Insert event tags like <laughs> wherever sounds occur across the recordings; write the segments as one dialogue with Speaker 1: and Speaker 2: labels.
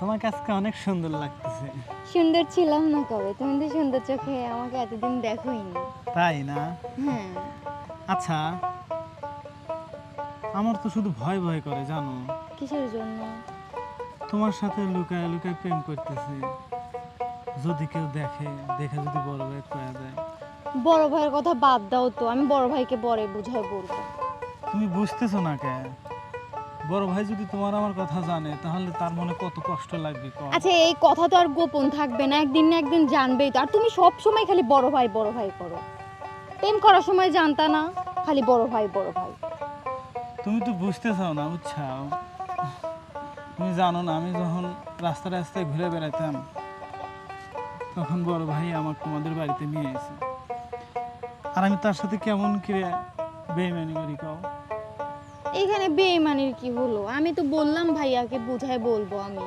Speaker 1: তোমাকে আজকে অনেক সুন্দর লাগতেছে।
Speaker 2: সুন্দর ছিলাম না কবে? তুমি তো সুন্দর চোখে আমাকে এতদিন দেখোই না।
Speaker 1: তাই না?
Speaker 2: হ্যাঁ।
Speaker 1: আচ্ছা আমার তো শুধু ভয় ভয় করে জানো?
Speaker 2: কিসের জন্য?
Speaker 1: তোমার সাথে লুকায় লুকায় প্রেম করতেছে। যদি কেউ দেখে দেখে যদি বড় ভাই কয়া দেয়।
Speaker 2: বড় ভাইয়ের কথা বাদ দাও তো আমি বড় ভাইকে পরে বুঝাই বলব।
Speaker 1: তুমি বুঝতেছো না কে? বড় ভাই যদি তোমার আমার কথা জানে তাহলে তার মনে কত কষ্ট লাগবে
Speaker 2: আচ্ছা এই কথা তো আর গোপন থাকবে না একদিন না একদিন জানবেই তো। আর তুমি সব সময় খালি বড় ভাই বড় ভাই করো। প্রেম করার সময় জানতা না খালি বড় ভাই বড় ভাই।
Speaker 1: তুমি তো বুঝতে চাও না বুঝছাও তুমি জানো না আমি যখন রাস্তা রাস্তায় ঘুরে বেড়াতাম তখন বড় ভাই আমার তোমাদের বাড়িতে নিয়ে এসে আর আমি তার সাথে কেমন করে বেইমানি করি কও?
Speaker 2: এখানে বেইমানির কি হলো? আমি তো বললাম ভাইয়াকে বুঝাই বলব আমি।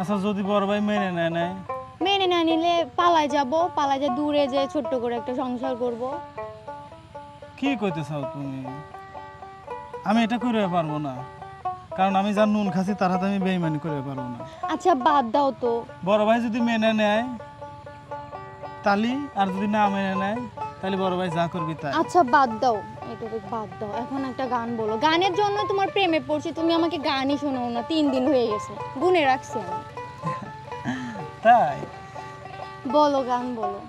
Speaker 1: আচ্ছা যদি বড় ভাই মেনে নেয় নেয়
Speaker 2: মেনে না নিলে পালায় যাব পালায় যা দূরে যে ছোট্ট করে একটা সংসার করব।
Speaker 1: কি করতে চাও তুমি? আমি এটা করে পারব না। কারণ আমি যার নুন খাচ্ছি তার হাতে আমি বেইমানি করে পারব না।
Speaker 2: আচ্ছা বাদ দাও তো।
Speaker 1: বড় ভাই যদি মেনে নেয় তালি আর যদি না মেনে নেয় তাহলে বড় ভাই যা করবি তাই।
Speaker 2: আচ্ছা বাদ দাও। এটা বাদ দাও। এখন একটা গান বলো। গানের জন্য তোমার প্রেমে পড়ছি তুমি আমাকে গানই শোনাও না তিন দিন হয়ে গেছে। গুনে রাখছি আমি। <laughs>
Speaker 1: তাই?
Speaker 2: বলো গান বলো।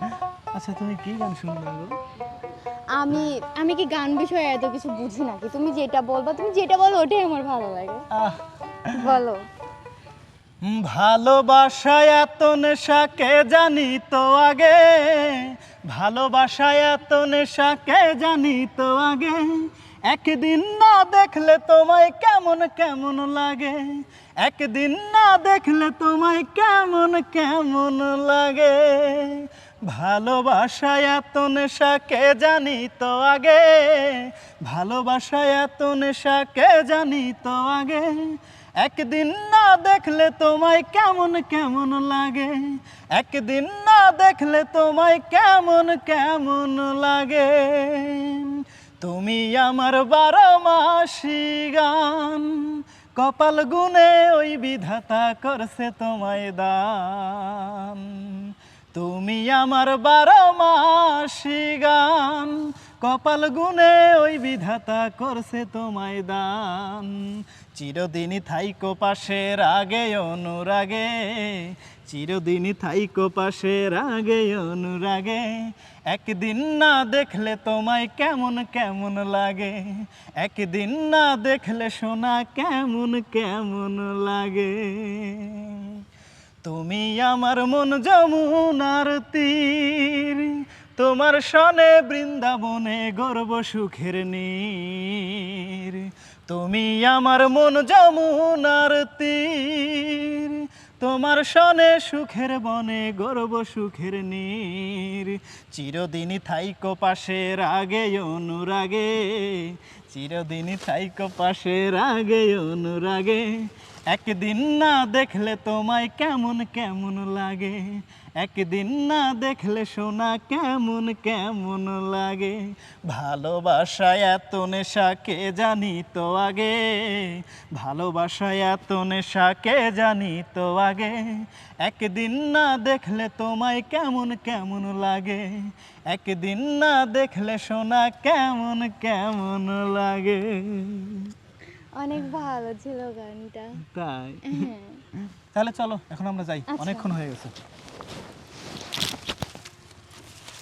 Speaker 1: আচ্ছা তুমি কি গান শুনবে?
Speaker 2: আমি আমি কি গান বিষয়ে এত কিছু বুঝি নাকি? তুমি যেটা বলবা তুমি যেটা বলো ওটাই আমার ভালো লাগে। বলো।
Speaker 1: ভালোবাসা এত নেশা কে জানি তো আগে? ভালোবাসায় এত নেশা, কে জানি তো আগে? একদিন না দেখলে তোমায় কেমন কেমন লাগে? একদিন না দেখলে তোমায় কেমন কেমন লাগে? ভালোবাসায় এত নেশা, কে জানি তো আগে? ভালোবাসায় এত নেশা, কে জানি তো আগে? একদিন না দেখলে তোমায় কেমন কেমন লাগে? একদিন না দেখলে তোমায় কেমন কেমন লাগে? তুমি আমার বারো মাসি গান, কপাল গুনে ওই বিধাতা করছে তোমায় দান। তুমি আমার বারো মাসি গান কপাল গুনে ওই বিধাতা করছে তোমায় দান। চিরদিনই থাইকো পাশের আগে, অনুরাগে। চিরদিনই থাইকো পাশের আগে, অনুরাগে। একদিন না দেখলে তোমায় কেমন কেমন লাগে। একদিন না দেখলে শোনা কেমন কেমন লাগে। তুমি আমার মন যমুনার তীর। তোমার সনে বৃন্দাবনে গর্ব সুখের নীর। তুমি আমার মন যমুনার তীর। তোমার সনে সুখের বনে গর্ব সুখের নীর। চিরদিনই থাইকো পাশের আগে অনুরাগে। চিরদিনই থাইকো পাশের আগে অনুরাগে। একদিন না দেখলে তোমায় কেমন কেমন লাগে। একদিন না দেখলে শোনা কেমন কেমন লাগে। ভালোবাসায় এত নেশা, কে জানি তো আগে? ভালোবাসায় এত নেশা, কে জানি তো আগে? একদিন না দেখলে তোমায় কেমন কেমন লাগে। একদিন না দেখলে শোনা কেমন কেমন লাগে।
Speaker 2: অনেক ভালো ছিল গানটা।
Speaker 1: তাই?
Speaker 2: হ্যাঁ।
Speaker 1: তাহলে চলো এখন আমরা যাই।
Speaker 2: আচ্ছা।
Speaker 1: অনেকক্ষণ হয়ে গেছে।